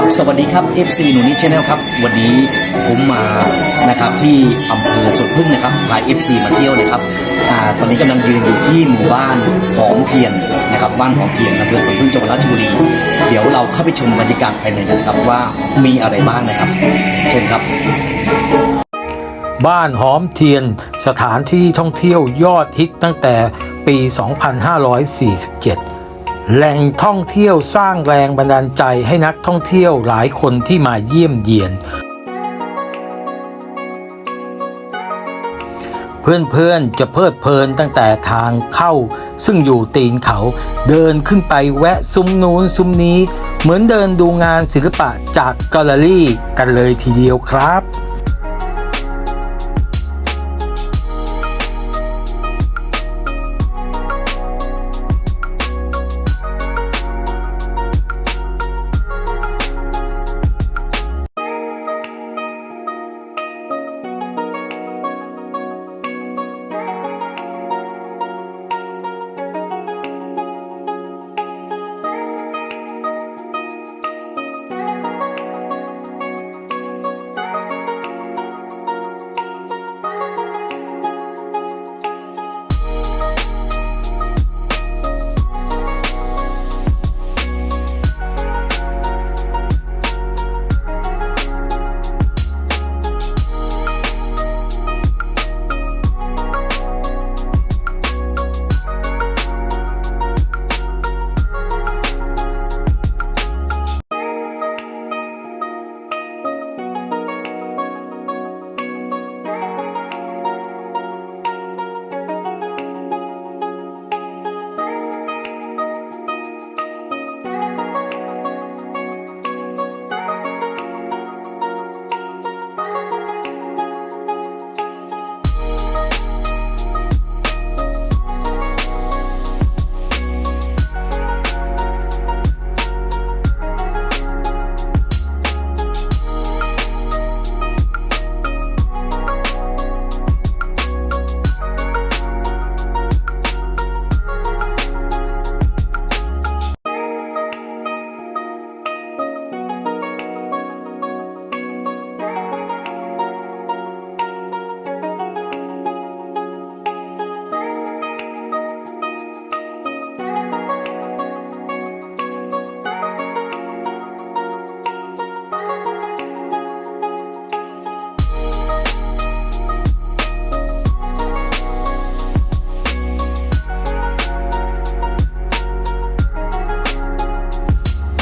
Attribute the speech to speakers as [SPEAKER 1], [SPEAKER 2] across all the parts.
[SPEAKER 1] ครับสวัสดีครับ FC หนูนิชแนลครับ วันนี้ผมมานะครับที่อำเภอสวนพึ่งนะครับพา FC มาเที่ยวนะครับอ่าตอนนี้กำลังยืนอยู่ที่หมู่บ้านหอมเทียนนะครับบ้านหอมเทียนอำเภอสวนพึ่งจังหวัดราชบุรีเดี๋ยวเราเข้าไปชมบรรยากาศภายในกันครับว่ามีอะไรบ้างนะครับ เชิญครับ
[SPEAKER 2] บ้านหอมเทียนสถานที่ท่องเที่ยวยอดฮิตตั้งแต่ปี 2547 แหล่งท่องเที่ยวสร้างแรงบันดาลใจให้นักท่องเที่ยวหลายคนที่มาเยี่ยมเยียน เพื่อนๆจะเพลิดเพลินตั้งแต่ทางเข้า ซึ่งอยู่ตีนเขาเดินขึ้นไปแวะซุ้มนู้นซุ้มนี้ เหมือนเดินดูงานศิลปะจากแกลเลอรี่กันเลยทีเดียวครับ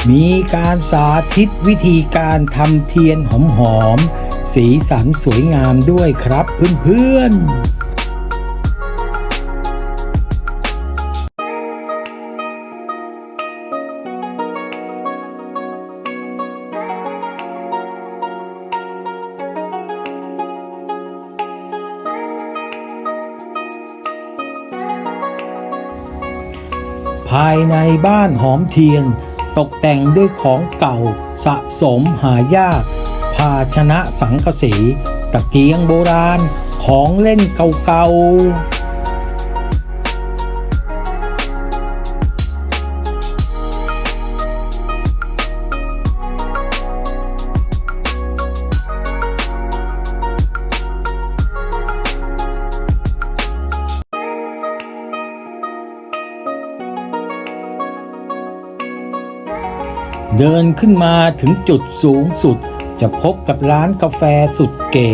[SPEAKER 2] มีการสาธิตวิธีการทำเทียนหอมๆ สีสันสวยงามด้วยครับเพื่อนๆภายในบ้านหอมเทียน ตกแต่งด้วยของเก่าสะสมหายาก ภาชนะสังกะสี ตะเกียงโบราณ ของเล่นเก่าๆ เดินขึ้นมาถึงจุดสูงสุด จะพบกับร้านกาแฟสุดเก๋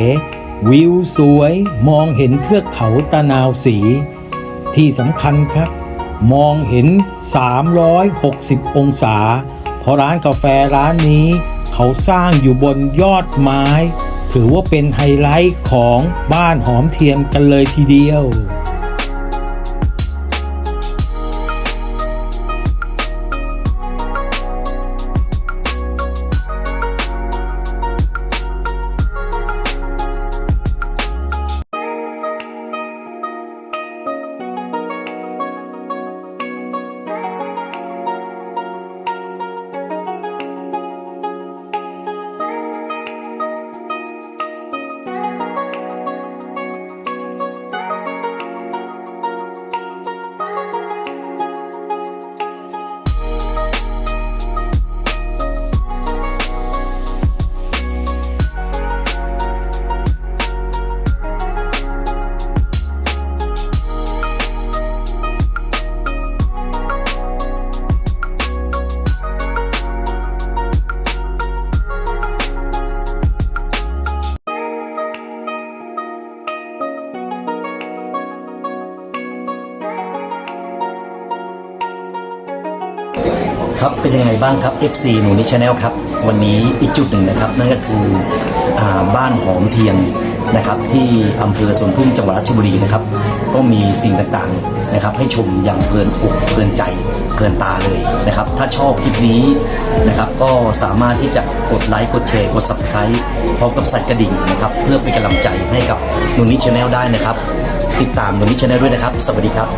[SPEAKER 2] วิวสวยมองเห็นเทือกเขาตะนาวสี ที่สำคัญครับ มองเห็น 360 องศา เพราะร้านกาแฟร้านนี้ เขาสร้างอยู่บนยอดไม้ ถือว่าเป็นไฮไลท์ของบ้านหอมเทียมกันเลยทีเดียว
[SPEAKER 1] ครับเป็นยังไงบ้างครับ FC หนูนิชแนลครับ วันนี้อีกจุดหนึ่งนะครับ นั่นก็คืออาบ้านหอมเทียนนะครับ ที่อำเภอสวนพึ่งจังหวัดราชบุรีนะครับ ก็มีสิ่งต่างๆนะครับ ให้ชมอย่างเพลินอกเพลินใจเพลินตาเลยนะครับ ถ้าชอบคลิปนี้นะครับ ก็สามารถที่จะกดไลค์กดแชร์กด Subscribe พร้อมกับสั่นกระดิ่งนะครับ เพื่อเป็นกำลังใจให้กับหนูนิชแนลได้นะครับ ติดตามหนูนิชแนลด้วยนะครับ สวัสดีครับ